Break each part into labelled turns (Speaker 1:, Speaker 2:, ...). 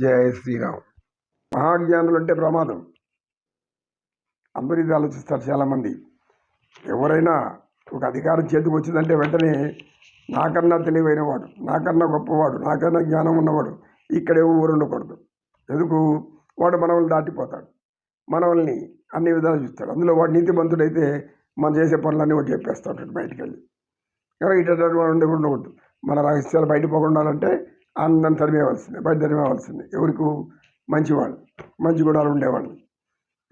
Speaker 1: జయ శ్రీరామ్. మహాజ్ఞానులు అంటే ప్రమాదం. అందరూ ఇది ఆలోచిస్తారు చాలామంది. ఎవరైనా ఒక అధికారం చేతికి వచ్చిందంటే వెంటనే నాకన్నా తెలివైన వాడు నాకన్నా గొప్పవాడు నాకన్నా జ్ఞానం ఉన్నవాడు ఇక్కడే ఊరు ఉండకూడదు ఎందుకు? వాడు మనవల్ని దాటిపోతాడు. మనవల్ని అన్ని విధాలు చూస్తాడు. అందులో వాడు నీతిమంతుడైతే మనం చేసే పనులన్నీ వాడు చెప్పేస్తాడు ఉంటాడు బయటికి వెళ్ళి ఇటువంటి ఉండకూడదు మన రహస్యాలు బయట ఉండాలంటే అందరం తరిమేయవలసిందే బయట తరిమేయవలసిందే. ఎవరికి మంచివాళ్ళు మంచి గుణాలు ఉండేవాళ్ళని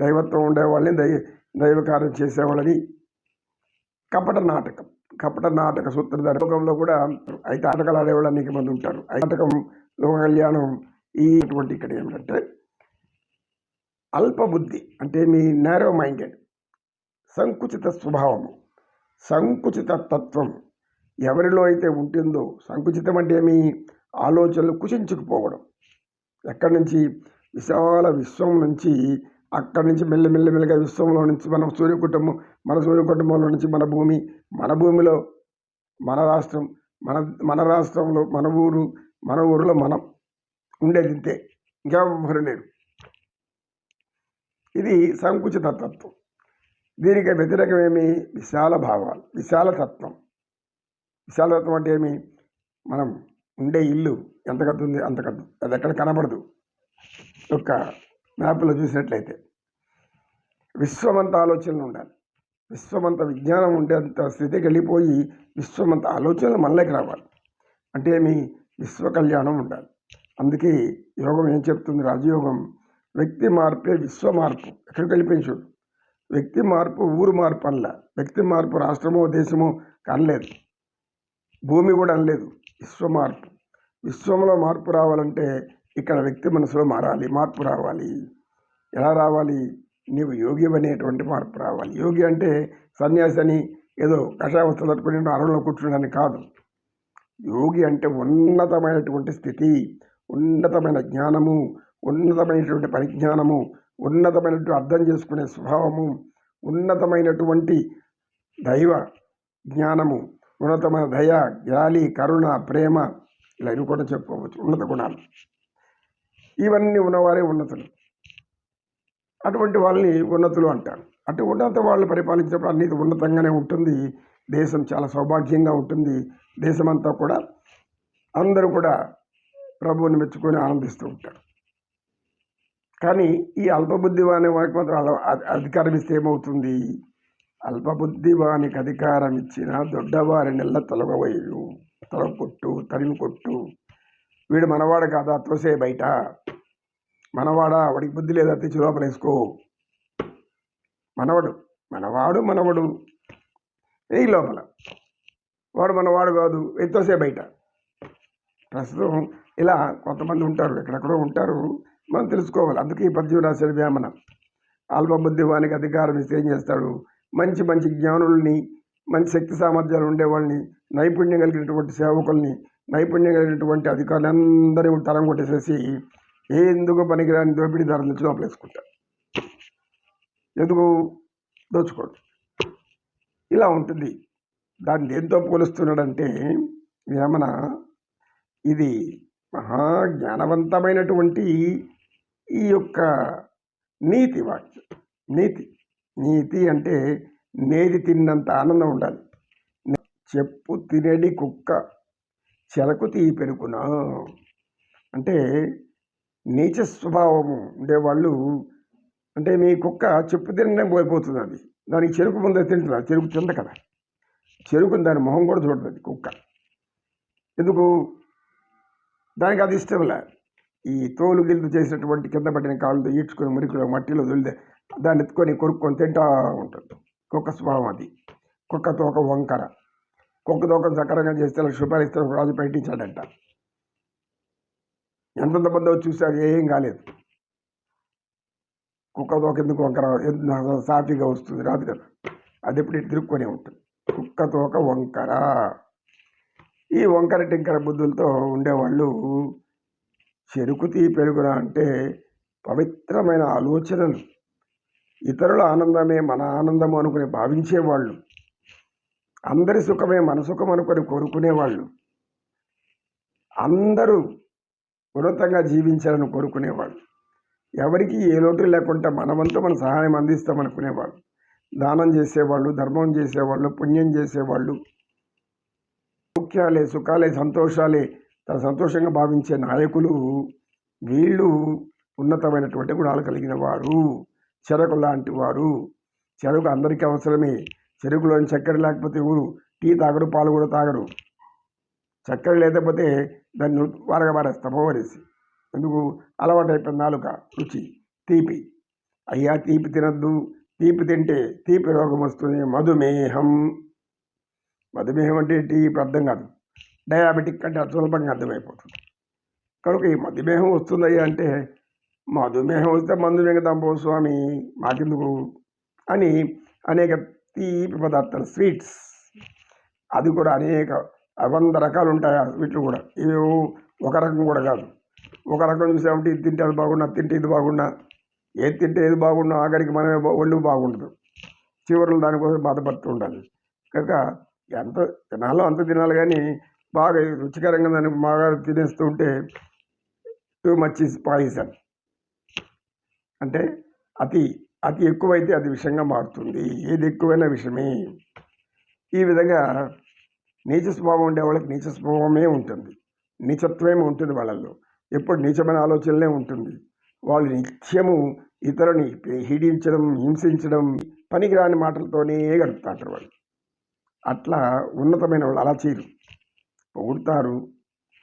Speaker 1: దైవత్వం ఉండేవాళ్ళని దైవ దైవ కార్యం చేసేవాళ్ళని కపట నాటకం కపట నాటక సూత్రధారి లోకంలో కూడా అయితే ఆటకాలు ఆడేవాళ్ళు అనేక మంది ఉంటారు. నాటకం లోక కళ్యాణం ఈ ఇటువంటి ఇక్కడ ఏమిటంటే అల్పబుద్ధి అంటే మీ నేరో మైండెడ్ సంకుచిత స్వభావము సంకుచిత తత్వం ఎవరిలో అయితే ఉంటుందో సంకుచితం అంటే ఏమి ఆలోచనలు కుషించుకుపోవడం ఎక్కడి నుంచి? విశాల విశ్వం నుంచి అక్కడి నుంచి మెల్లమెల్లమెల్లగా విశ్వంలో నుంచి మన సూర్య కుటుంబం మన సూర్య కుటుంబంలో నుంచి మన భూమి మన భూమిలో మన రాష్ట్రం మన మన రాష్ట్రంలో మన ఊరు మన ఊరిలో మనం ఉండేది ఇంతే. ఇంకెవ్వరు లేరు. ఇది సంకుచిత తత్వం. దీనికి వ్యతిరేకమేమి విశాల భావాలు విశాల తత్వం. విశాలత్వం అంటే ఏమి? మనం ఉండే ఇల్లు ఎంత కడుతుంది అంత కద్దు. అది ఎక్కడ కనబడదు. ఒక మ్యాప్లో చూసినట్లయితే. విశ్వమంత ఆలోచనలు ఉండాలి. విశ్వమంత విజ్ఞానం ఉండేంత స్థితికి వెళ్ళిపోయి విశ్వమంత ఆలోచనలు మనలోకి రావాలి. అంటే మీ విశ్వ కళ్యాణం ఉండాలి. అందుకే యోగం ఏం చెప్తుంది? రాజయోగం. వ్యక్తి మార్పే విశ్వ మార్పు. ఎక్కడికి వెళ్ళిపోయింది చూడు. వ్యక్తి మార్పు ఊరు మార్పు అనలే. వ్యక్తి మార్పు రాష్ట్రమో దేశమో కనలేదు. భూమి కూడా అనలేదు. విశ్వ మార్పు. విశ్వంలో మార్పు రావాలంటే ఇక్కడ వ్యక్తి మనసులో మారాలి మార్పు రావాలి. ఎలా రావాలి? నీవు యోగి అనేటువంటి మార్పు రావాలి. యోగి అంటే సన్యాసి అని ఏదో కషాయ వస్తువులు తట్టుకుని అరణంలో కూర్చుండని కాదు. యోగి అంటే ఉన్నతమైనటువంటి స్థితి ఉన్నతమైన జ్ఞానము ఉన్నతమైనటువంటి పరిజ్ఞానము ఉన్నతమైనటువంటి అర్థం చేసుకునే స్వభావము ఉన్నతమైనటువంటి దైవ జ్ఞానము ఉన్నతమైన దయ జాలి కరుణ ప్రేమ ఇలా ఇవి కూడా చెప్పుకోవచ్చు. ఉన్నత గుణాలు. ఇవన్నీ ఉన్నవారే ఉన్నతులు. అటువంటి వాళ్ళని ఉన్నతులు అంటారు. అటు ఉన్నత వాళ్ళు పరిపాలించినప్పుడు అన్ని ఉన్నతంగానే ఉంటుంది. దేశం చాలా సౌభాగ్యంగా ఉంటుంది. దేశమంతా కూడా అందరూ కూడా ప్రభువుని మెచ్చుకొని ఆనందిస్తూ ఉంటారు. కానీ ఈ అల్పబుద్ధి అనే వాళ్ళకి మాత్రం అల అధికారం ఇస్తే ఏమవుతుంది? అల్పబుద్ధి వానికి అధికారం ఇచ్చిన దొడ్డవారి నెల తొలగవేయు తొలగొట్టు తరిమి కొట్టు వీడు మనవాడు కాదా? తోసే బయట. మనవాడా? వాడికి బుద్ధి లేదా? తెచ్చి లోపల వేసుకో. మనవడు. మనవాడు మనవడు. ఈ లోపల. వాడు మనవాడు కాదు. ఎంతోసే బయట. ప్రస్తుతం ఇలా కొంతమంది ఉంటారు. ఎక్కడెక్కడో ఉంటారు. మనం తెలుసుకోవాలి. అందుకే ఈ పద్యం రాశాడు వేమన అల్పబుద్ధి వానికి అధికారం ఇస్తే ఏం చేస్తాడు? మంచి మంచి జ్ఞానుల్ని మంచి శక్తి సామర్థ్యాలు ఉండేవాళ్ళని నైపుణ్యం కలిగినటువంటి సేవకుల్ని నైపుణ్యం కలిగినటువంటి అధికారులందరినీ తరం కొట్టేసేసి ఎందుకు పనికిరాని దోపిడీ ధర నుంచి లోపలేసుకుంటారు ఎందుకు దోచుకోడు ఇలా ఉంటుంది. దాన్ని దేంతో పోలుస్తున్నాడంటే వేమన ఇది మహా జ్ఞానవంతమైనటువంటి ఈ యొక్క నీతి వాక్యం. నీతి. నీతి అంటే నేది తిన్నంత ఆనందం ఉండాలి. చెప్పు తినడి కుక్క చెలకు తీ పెరుకునా అంటే నీచ స్వభావము ఉండేవాళ్ళు అంటే మీ కుక్క చెప్పు తినడం పోయిపోతుంది అది. దానికి చెరుకు ముందే తింటుంది అది చెరుకు తింద కదా. చెరుకుని దాని మొహం కూడా చూడదు కుక్క. ఎందుకు? దానికి అది ఇష్టంలే ఈ తోలు గిల్లు చేసినటువంటి కింద పట్టిన కాళ్ళతో ఈడ్చుకొని మురికిలో మట్టిలో దొలితే దాన్ని ఎత్తుకొని కొరుక్కొని తింటా ఉంటుంది. కుక్క స్వభావం అది. కుక్క తోక వంకర. కుక్క తోక సకరంగా చేస్తే వాళ్ళకి రాజు పెట్టించాడంట. ఎంతెంత మందో చూశారు ఏం కాలేదు. కుక్క తోక ఎందుకు వంకర? సాఫీగా వస్తుంది రాదు కదా. అది ఎప్పుడు ఇటు తిరుక్కొని ఉంటుంది. కుక్క తోక వంకర. ఈ వంకర టింకర బుద్ధులతో ఉండేవాళ్ళు చెరుకు తీ పెరుగున అంటే పవిత్రమైన ఆలోచనలు. ఇతరుల ఆనందమే మన ఆనందము అనుకుని భావించేవాళ్ళు. అందరి సుఖమే మన సుఖం అనుకొని కోరుకునేవాళ్ళు. అందరూ ఉన్నతంగా జీవించాలని కోరుకునేవాళ్ళు. ఎవరికి ఏ లోటు లేకుండా మనమంతా మన సహాయం అందిస్తాం అనుకునేవాళ్ళు దానం చేసేవాళ్ళు ధర్మం చేసేవాళ్ళు పుణ్యం చేసేవాళ్ళు. ముఖ్యాలే సుఖాలే సంతోషాలే తన సంతోషంగా భావించే నాయకులు వీళ్ళు ఉన్నతమైనటువంటి గుణాలు కలిగిన వారు. చెరకు లాంటి వారు. చెరకు అందరికీ అవసరమే. చెరుకులోని చక్కెర లేకపోతే ఊరు. టీ తాగరు పాలు కూడా తాగరు. చక్కెర లేకపోతే దాన్ని వారగబారేస్తాం ఓవరేసి ఎందుకు? అలవాటు అయిపోయింది నాలుక రుచి తీపి. అయ్యా తీపి తినద్దు. తీపి తింటే తీపి రోగం వస్తుంది. మధుమేహం. మధుమేహం అంటే తీపి అర్థం కాదు. డయాబెటిక్ అంటే సులభంగా అర్థమైపోతుంది. కనుక ఈ మధుమేహం వస్తుందయ్యా అంటే మధుమేహం వస్తే మందు వెంకటాంబో స్వామి మాకెందుకు? అని అనేక తీపి పదార్థాలు స్వీట్స్. అది కూడా అనేక వంద రకాలు ఉంటాయి ఆ స్వీట్లు కూడా. ఇవి ఒక రకం కూడా కాదు. ఒక రకం చూసామంటే ఇది తింటే అది బాగున్నా అది తింటే ఇది బాగున్నా ఏది తింటే ఏది బాగున్నా ఆఖరికి మనమే ఒళ్ళు బాగుండదు. చివరిలో దానికోసం బాధపడుతూ ఉండాలి. కనుక ఎంత తినాలో అంత తినాలి కానీ బాగా రుచికరంగా దాన్ని బాగా తినేస్తూ ఉంటే టూ మచ్ ఇస్ పాయిజన్ అంటే అతి అతి ఎక్కువైతే అది విషంగా మారుతుంది. ఏది ఎక్కువైనా విషమే. ఈ విధంగా నీచ స్వభావం ఉండే వాళ్ళకి నీచ స్వభావమే ఉంటుంది. నీచత్వమే ఉంటుంది వాళ్ళల్లో. ఎప్పుడు నీచమైన ఆలోచనలే ఉంటుంది. వాళ్ళు నిత్యము ఇతరుని హీడించడం హింసించడం పనికిరాని మాటలతోనే గడుపుతారు వాళ్ళు. అట్లా ఉన్నతమైన వాళ్ళు అలా చేయరు. పొగుడతారు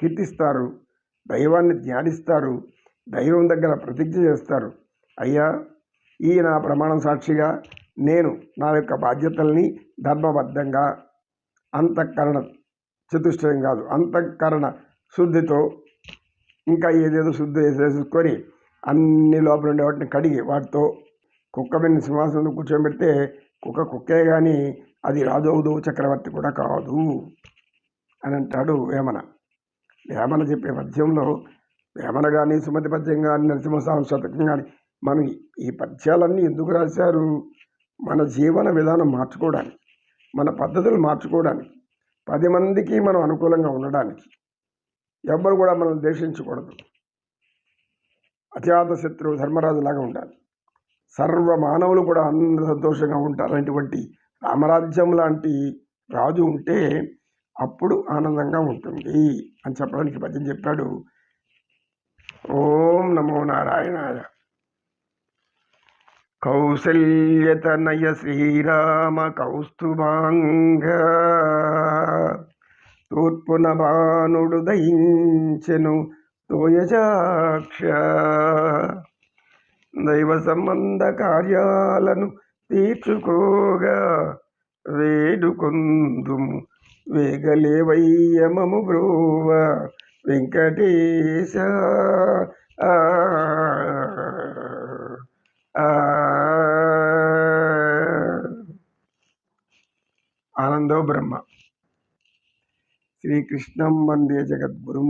Speaker 1: కీర్తిస్తారు దైవాన్ని ధ్యానిస్తారు దైవం దగ్గర ప్రతిజ్ఞ చేస్తారు. అయ్యా ఈ నా ప్రమాణం సాక్షిగా నేను నా యొక్క బాధ్యతల్ని ధర్మబద్ధంగా అంతఃకరణ చతుష్టయం కాదు అంతఃకరణ శుద్ధితో ఇంకా ఏదేదో శుద్ధి చేసేసుకొని అన్ని లోపల ఉండే వాటిని కడిగి వాటితో కుక్క మీద సింహాసనంలో కూర్చోబెడితే కుక్క కుక్కే కానీ అది రాజవుదు చక్రవర్తి కూడా కాదు అని అంటాడు వేమన. వేమన చెప్పే పద్యంలో వేమన కానీ సుమతి పద్యం కానీ నరసింహస్వామి శతకం కానీ మనం ఈ పద్యాలన్నీ ఎందుకు రాశారు? మన జీవన విధానం మార్చుకోవడానికి మన పద్ధతులు మార్చుకోవడానికి పది మందికి మనం అనుకూలంగా ఉండడానికి ఎవ్వరు కూడా మనం ద్వేషించకూడదు. అత్యాత శత్రువు ధర్మరాజు లాగా ఉండాలి. సర్వ మానవులు కూడా అందరూ సంతోషంగా ఉంటారనేటువంటి రామరాజ్యం లాంటి రాజు ఉంటే అప్పుడు ఆనందంగా ఉంటుంది అని చెప్పడానికి పద్యం చెప్పాడు. ఓం నమో నారాయణ కౌసల్యతనయ శ్రీరామ కౌస్తుభాంగ తూర్పున భానుడు దయించెను తోయజాక్ష దైవ సంబంధ కార్యాలను తీర్చుకోగా వేడుకొందుము వేగలేవయ్యమము బ్రోవ వెంకటేశ. ఆ, ఆ. ఆనందో బ్రహ్మ శ్రీకృష్ణం వందే జగద్గురుం